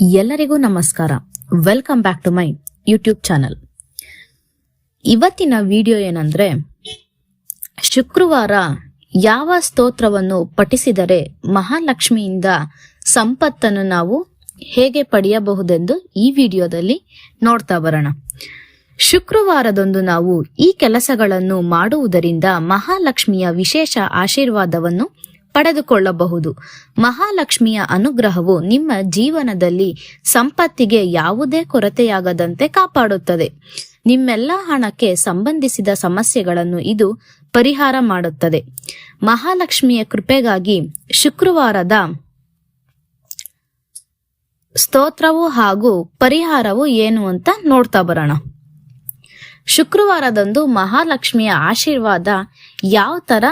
ಎಲ್ಲರಿಗೂ ನಮಸ್ಕಾರ. Welcome back to my YouTube channel ಇವತ್ತಿನ ವಿಡಿಯೋ ಏನಂದ್ರೆ, ಶುಕ್ರವಾರ ಯಾವ ಸ್ತೋತ್ರವನ್ನು ಪಠಿಸಿದರೆ ಮಹಾಲಕ್ಷ್ಮಿಯಿಂದ ಸಂಪತ್ತನ್ನು ನಾವು ಹೇಗೆ ಪಡೆಯಬಹುದೆಂದು ಈ ವಿಡಿಯೋದಲ್ಲಿ ನೋಡ್ತಾ ಬರೋಣ. ಶುಕ್ರವಾರದಂದು ನಾವು ಈ ಕೆಲಸಗಳನ್ನು ಮಾಡುವುದರಿಂದ ಮಹಾಲಕ್ಷ್ಮಿಯ ವಿಶೇಷ ಆಶೀರ್ವಾದವನ್ನು ಪಡೆದುಕೊಳ್ಳಬಹುದು. ಮಹಾಲಕ್ಷ್ಮಿಯ ಅನುಗ್ರಹವು ನಿಮ್ಮ ಜೀವನದಲ್ಲಿ ಸಂಪತ್ತಿಗೆ ಯಾವುದೇ ಕೊರತೆಯಾಗದಂತೆ ಕಾಪಾಡುತ್ತದೆ. ನಿಮ್ಮೆಲ್ಲ ಹಣಕ್ಕೆ ಸಂಬಂಧಿಸಿದ ಸಮಸ್ಯೆಗಳನ್ನು ಇದು ಪರಿಹಾರ ಮಾಡುತ್ತದೆ. ಮಹಾಲಕ್ಷ್ಮಿಯ ಕೃಪೆಗಾಗಿ ಶುಕ್ರವಾರದ ಸ್ತೋತ್ರವು ಹಾಗೂ ಪರಿಹಾರವು ಏನು ಅಂತ ನೋಡ್ತಾ ಬರೋಣ. ಶುಕ್ರವಾರದಂದು ಮಹಾಲಕ್ಷ್ಮಿಯ ಆಶೀರ್ವಾದ ಯಾವ ತರ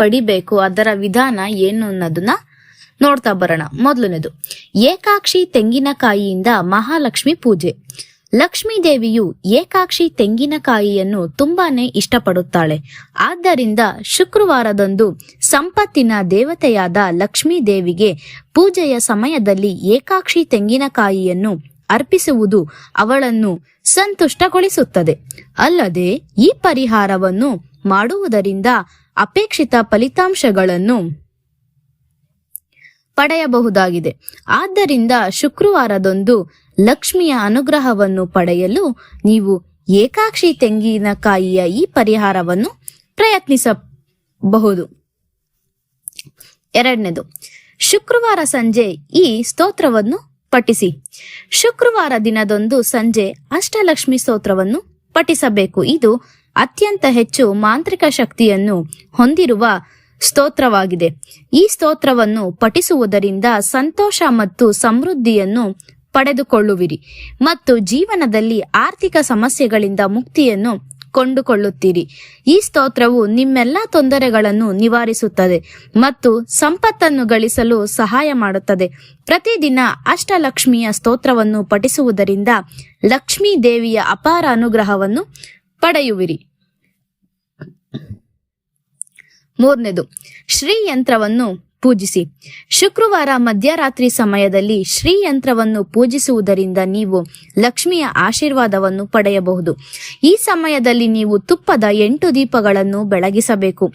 ಪಡಿಬೇಕು, ಅದರ ವಿಧಾನ ಏನು ಅನ್ನೋದನ್ನ ನೋಡ್ತಾ ಬರೋಣ. ಮೊದಲನೇದು, ಏಕಾಕ್ಷಿ ತೆಂಗಿನಕಾಯಿಯಿಂದ ಮಹಾಲಕ್ಷ್ಮಿ ಪೂಜೆ. ಲಕ್ಷ್ಮೀ ದೇವಿಯು ಏಕಾಕ್ಷಿ ತೆಂಗಿನಕಾಯಿಯನ್ನು ತುಂಬಾನೇ ಇಷ್ಟಪಡುತ್ತಾಳೆ. ಆದ್ದರಿಂದ ಶುಕ್ರವಾರದಂದು ಸಂಪತ್ತಿನ ದೇವತೆಯಾದ ಲಕ್ಷ್ಮೀ ದೇವಿಗೆ ಪೂಜೆಯ ಸಮಯದಲ್ಲಿ ಏಕಾಕ್ಷಿ ತೆಂಗಿನಕಾಯಿಯನ್ನು ಅರ್ಪಿಸುವುದು ಅವಳನ್ನು ಸಂತುಷ್ಟಗೊಳಿಸುತ್ತದೆ. ಅಲ್ಲದೆ ಈ ಪರಿಹಾರವನ್ನು ಮಾಡುವುದರಿಂದ ಅಪೇಕ್ಷಿತ ಫಲಿತಾಂಶಗಳನ್ನು ಪಡೆಯಬಹುದಾಗಿದೆ. ಆದ್ದರಿಂದ ಶುಕ್ರವಾರದಂದು ಲಕ್ಷ್ಮಿಯ ಅನುಗ್ರಹವನ್ನು ಪಡೆಯಲು ನೀವು ಏಕಾಕ್ಷಿ ತೆಂಗಿನಕಾಯಿಯ ಈ ಪರಿಹಾರವನ್ನು ಪ್ರಯತ್ನಿಸಬಹುದು. ಎರಡನೇದು, ಶುಕ್ರವಾರ ಸಂಜೆ ಈ ಸ್ತೋತ್ರವನ್ನು ಪಠಿಸಿ. ಶುಕ್ರವಾರ ದಿನದಂದು ಸಂಜೆ ಅಷ್ಟಲಕ್ಷ್ಮಿ ಸ್ತೋತ್ರವನ್ನು ಪಠಿಸಬೇಕು. ಇದು ಅತ್ಯಂತ ಹೆಚ್ಚು ಮಾಂತ್ರಿಕ ಶಕ್ತಿಯನ್ನು ಹೊಂದಿರುವ ಸ್ತೋತ್ರವಾಗಿದೆ. ಈ ಸ್ತೋತ್ರವನ್ನು ಪಠಿಸುವುದರಿಂದ ಸಂತೋಷ ಮತ್ತು ಸಮೃದ್ಧಿಯನ್ನು ಪಡೆದುಕೊಳ್ಳುವಿರಿ ಮತ್ತು ಜೀವನದಲ್ಲಿ ಆರ್ಥಿಕ ಸಮಸ್ಯೆಗಳಿಂದ ಮುಕ್ತಿಯನ್ನು ಕೊಂಡುಕೊಳ್ಳುತ್ತೀರಿ. ಈ ಸ್ತೋತ್ರವು ನಿಮ್ಮೆಲ್ಲ ತೊಂದರೆಗಳನ್ನು ನಿವಾರಿಸುತ್ತದೆ ಮತ್ತು ಸಂಪತ್ತನ್ನು ಗಳಿಸಲು ಸಹಾಯ ಮಾಡುತ್ತದೆ. ಪ್ರತಿದಿನ ಅಷ್ಟಲಕ್ಷ್ಮಿಯ ಸ್ತೋತ್ರವನ್ನು ಪಠಿಸುವುದರಿಂದ ಲಕ್ಷ್ಮೀ ದೇವಿಯ ಅಪಾರ ಅನುಗ್ರಹವನ್ನು ಪಡೆಯುವಿರಿ. ಮೂರನೇದು ಶ್ರೀ ಯಂತ್ರವನ್ನು ಪೂಜಿಸಿ. ಶುಕ್ರವಾರ ಮಧ್ಯರಾತ್ರಿ ಸಮಯದಲ್ಲಿ ಶ್ರೀ ಯಂತ್ರವನ್ನು ಪೂಜಿಸುವುದರಿಂದ ನೀವು ಲಕ್ಷ್ಮಿಯ ಆಶೀರ್ವಾದವನ್ನು ಪಡೆಯಬಹುದು. ಈ ಸಮಯದಲ್ಲಿ ನೀವು ತುಪ್ಪದ ಎಂಟು ದೀಪಗಳನ್ನು ಬೆಳಗಿಸಬೇಕು.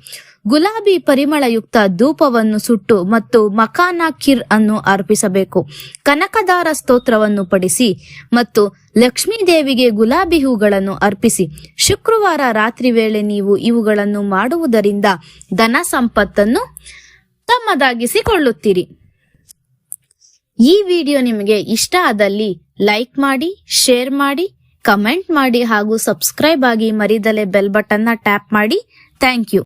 ಗುಲಾಬಿ ಪರಿಮಳಯುಕ್ತ ಧೂಪವನ್ನು ಸುಟ್ಟು ಮತ್ತು ಮಕಾನ ಕಿರ್ ಅನ್ನು ಅರ್ಪಿಸಬೇಕು. ಕನಕದಾರ ಸ್ತೋತ್ರವನ್ನು ಪಡಿಸಿ ಮತ್ತು ಲಕ್ಷ್ಮೀ ದೇವಿಗೆ ಗುಲಾಬಿ ಹೂಗಳನ್ನು ಅರ್ಪಿಸಿ. ಶುಕ್ರವಾರ ರಾತ್ರಿ ವೇಳೆ ನೀವು ಇವುಗಳನ್ನು ಮಾಡುವುದರಿಂದ ಧನ ಸಂಪತ್ತನ್ನು ತಮ್ಮದಾಗಿಸಿಕೊಳ್ಳುತ್ತೀರಿ ಈ ವಿಡಿಯೋ ನಿಮಗೆ ಇಷ್ಟ ಆದಲ್ಲಿ ಲೈಕ್ ಮಾಡಿ, ಶೇರ್ ಮಾಡಿ, ಕಮೆಂಟ್ ಮಾಡಿ ಹಾಗೂ ಸಬ್ಸ್ಕ್ರೈಬ್ ಆಗಿ ಮರಿದಲೆ ಬೆಲ್ ಬಟನ್ನ ಟ್ಯಾಪ್ ಮಾಡಿ. Thank you.